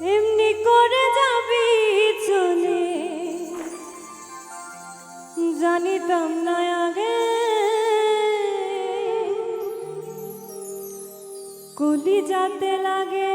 এমনি করে যাবি চলে। জানিতাম না আগে। কলি যাতে লাগে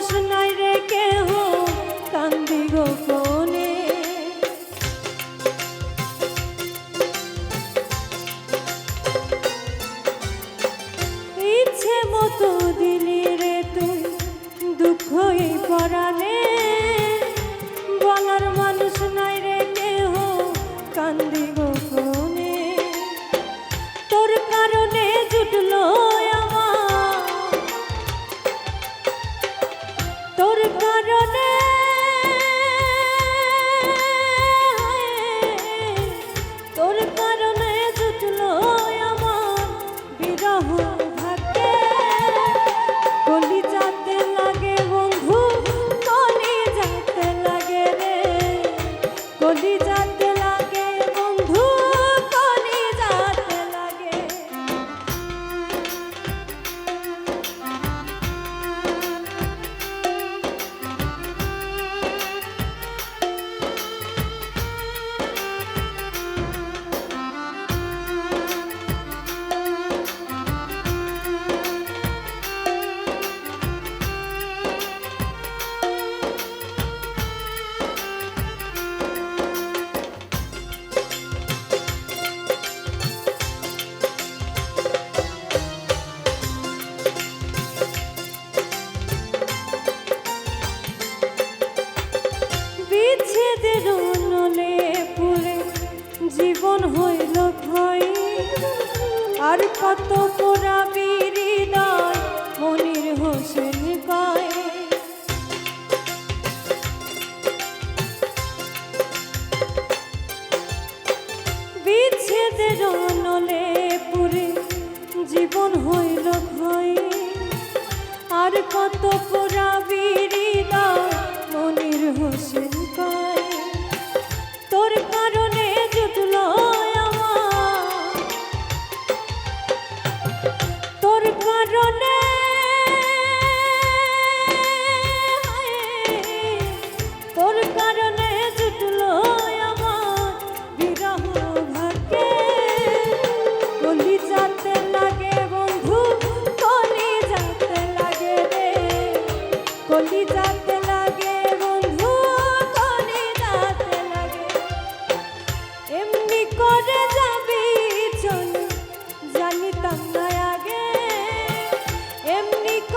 Krishna. আর কত পোড়াবি হৃদয়, মনির হোসেন পায়ে। বিচ্ছেদের নলে পুরে জীবন হইল ভয় আর কত পোড়াবি